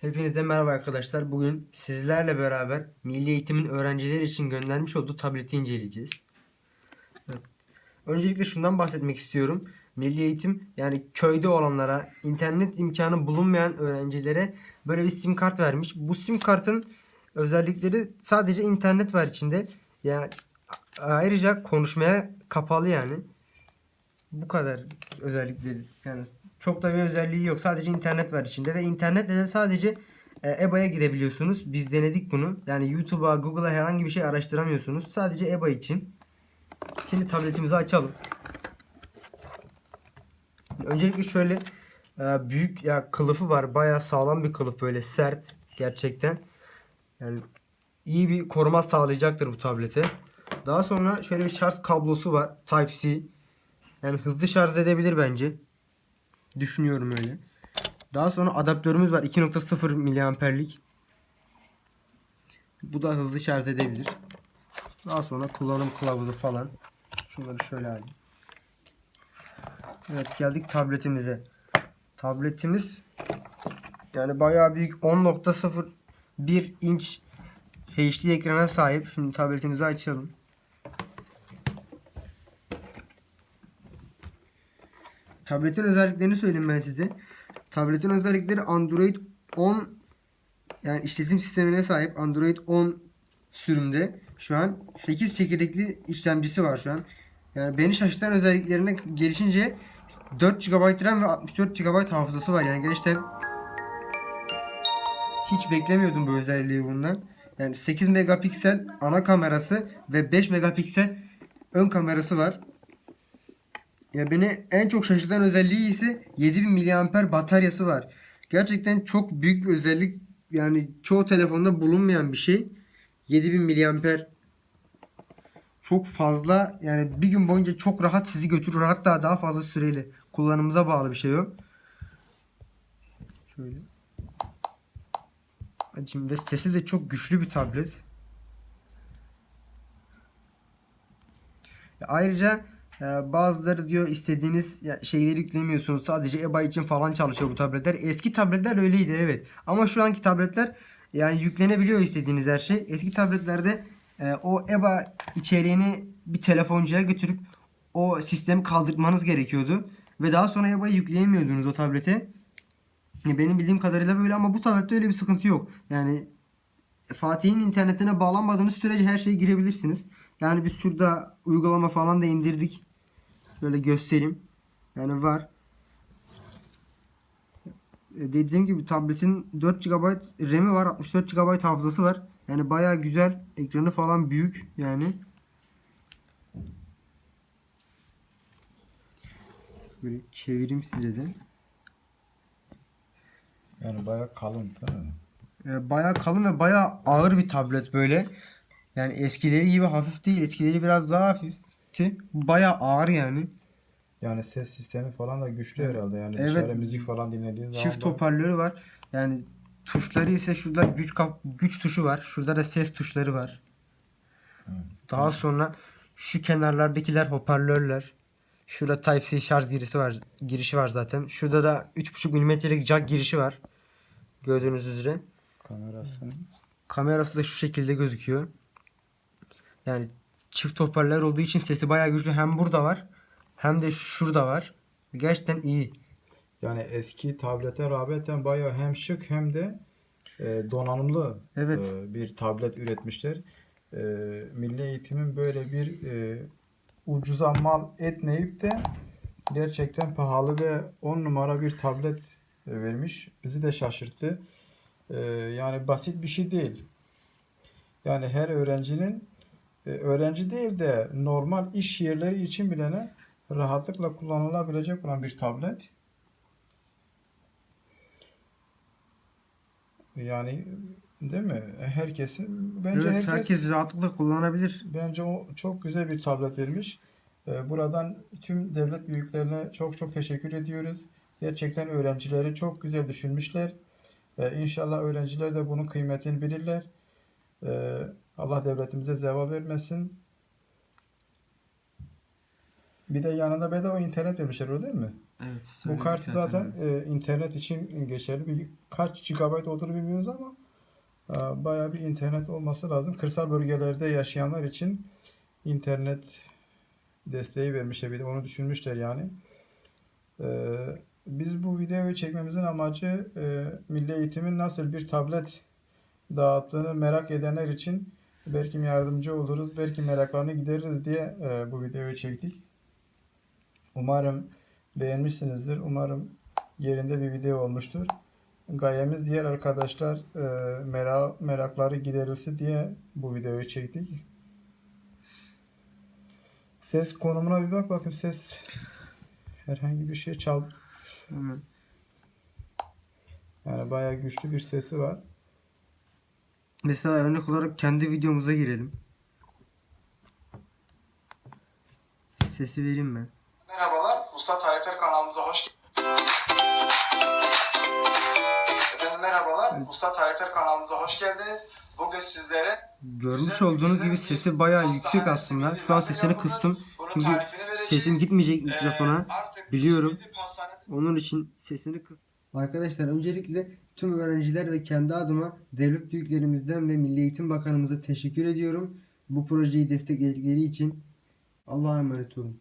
Hepinize merhaba arkadaşlar. Bugün sizlerle beraber Milli Eğitim'in öğrenciler için göndermiş olduğu tableti inceleyeceğiz. Evet. Öncelikle şundan bahsetmek istiyorum. Milli Eğitim yani köyde olanlara, internet imkanı bulunmayan öğrencilere böyle bir sim kart vermiş. Bu sim kartın özellikleri sadece internet var içinde. Yani ayrıca konuşmaya kapalı yani. Bu kadar özellikleri. Yani çok da bir özelliği yok. Sadece internet var içinde ve internetle de sadece e, EBA'ya girebiliyorsunuz. Biz denedik bunu. Yani YouTube'a, Google'a herhangi bir şey araştıramıyorsunuz. Sadece EBA için. Şimdi tabletimizi açalım. Öncelikle şöyle e, büyük ya kılıfı var. Bayağı sağlam bir kılıf böyle sert gerçekten. Yani iyi bir koruma sağlayacaktır bu tablete. Daha sonra şöyle bir şarj kablosu var. Type-C. Yani hızlı şarj edebilir bence. Düşünüyorum öyle. Daha sonra adaptörümüz var 2.0 miliamperlik. Bu da hızlı şarj edebilir. Daha sonra kullanım kılavuzu falan. Şunları şöyle alayım. Evet geldik tabletimize. Tabletimiz yani bayağı büyük 10.01 inç HD ekrana sahip. Şimdi tabletimizi açalım. Tabletin özelliklerini söyleyeyim ben size. Tabletin özellikleri Android 10 yani işletim sistemine sahip Android 10 sürümde. Şu an 8 çekirdekli işlemcisi var şu an. Yani beni şaşırtan özelliklerine gelişince 4 GB RAM ve 64 GB hafızası var. Yani gerçekten hiç beklemiyordum bu özelliği bundan. Yani 8 megapiksel ana kamerası ve 5 megapiksel ön kamerası var. Ya beni en çok şaşırtan özelliği ise 7000 mAh bataryası var. Gerçekten çok büyük bir özellik. Yani çoğu telefonda bulunmayan bir şey. 7000 mAh çok fazla yani bir gün boyunca çok rahat sizi götürür. Hatta daha fazla süreyle kullanımıza bağlı bir şey o. Şöyle. Ve sesi de çok güçlü bir tablet. Ayrıca bazıları diyor istediğiniz şeyleri yüklemiyorsunuz. Sadece EBA için falan çalışıyor bu tabletler. Eski tabletler öyleydi evet. Ama şu anki tabletler yani yüklenebiliyor istediğiniz her şey. Eski tabletlerde e, o EBA içeriğini bir telefoncuya götürüp o sistemi kaldırmanız gerekiyordu. Ve daha sonra EBA'yı yükleyemiyordunuz o tablete. Ya Benim bildiğim kadarıyla böyle ama bu tablette öyle bir sıkıntı yok. Yani Fatih'in internetine bağlanmadığınız sürece her şeye girebilirsiniz. Yani biz şurada uygulama falan da indirdik. Böyle göstereyim. Yani var. E, Dediğim gibi tabletin 4 GB RAM'i var. 64 GB hafızası var. Yani bayağı güzel. Ekranı falan büyük yani. Böyle çevireyim size de. Yani bayağı kalın değil mi? E, bayağı kalın ve bayağı ağır bir tablet böyle. Yani eskileri gibi hafif değil. Eskileri biraz daha hafifti. Bu Bayağı ağır yani. Yani ses sistemi falan da güçlü herhalde. Yani Evet. dışarı müzik falan dinlediğin zaman Çift da- hoparlörü var. Yani tuşları ise şurada güç kap güç tuşu var. Şurada da ses tuşları var. Daha sonra şu kenarlardakiler hoparlörler. Şurada Type-C şarj girişi var. Girişi var zaten. Şurada da 3.5 mm'lik jack girişi var. Gördüğünüz üzere. kamerası. Kamerası da şu şekilde gözüküyor. Yani çift hoparlör olduğu için sesi bayağı güçlü. Hem burada var hem de şurada var. Gerçekten iyi. Yani eski tablete rağbeten bayağı hem şık hem de e, donanımlı Evet. e, bir tablet üretmişler. E, Milli Eğitim'in böyle bir e, ucuza mal etmeyip de gerçekten pahalı ve 10 numara bir tablet vermiş. Bizi de şaşırttı. E, yani basit bir şey değil. Yani her öğrencinin öğrenci değil de normal iş yerleri için bilene rahatlıkla kullanılabilecek olan bir tablet. Yani değil mi? Herkesin bence evet herkes, herkes rahatlıkla kullanabilir. bence o çok güzel bir tablet vermiş. Ee, Buradan tüm devlet büyüklerine çok çok teşekkür ediyoruz. Gerçekten öğrencileri çok güzel düşünmüşler. Ee, İnşallah öğrenciler de bunun kıymetini bilirler. Allah devletimize zeval vermesin. Bir de yanında bedava internet vermişler öyle değil mi? Evet. Bu kart zaten e, internet için geçerli. Bir kaç GB olduğunu bilmiyoruz ama e, bayağı bir internet olması lazım. Kırsal bölgelerde yaşayanlar için internet desteği vermişler. Bir de onu düşünmüşler yani. E, biz bu videoyu çekmemizin amacı e, Milli Eğitim'in nasıl bir tablet dağıttığını merak edenler için belki yardımcı oluruz, belki meraklarını gideririz diye e, bu videoyu çektik. Umarım beğenmişsinizdir. Umarım yerinde bir video olmuştur. Gayemiz diğer arkadaşlar e, merak, merakları giderilsin diye bu videoyu çektik. Ses konumuna bir bak bakayım ses herhangi bir şey çal. Hemen. Yani bayağı güçlü bir sesi var. Mesela örnek olarak kendi videomuza girelim. Sesi vereyim ben. Merhabalar, Usta Tarifler kanalımıza hoş Efendim merhabalar, Usta Tarifler kanalımıza hoş geldiniz. Bugün sizlere Görmüş olduğunuz gibi sesi bayağı yüksek aslında. Şu an sesini kıstım. Çünkü sesim gitmeyecek mikrofona. Biliyorum. Onun için sesini kıs. Arkadaşlar öncelikle tüm öğrenciler ve kendi adıma devlet büyüklerimizden ve Milli Eğitim Bakanımıza teşekkür ediyorum. Bu projeyi destekledikleri için Allah'a emanet olun.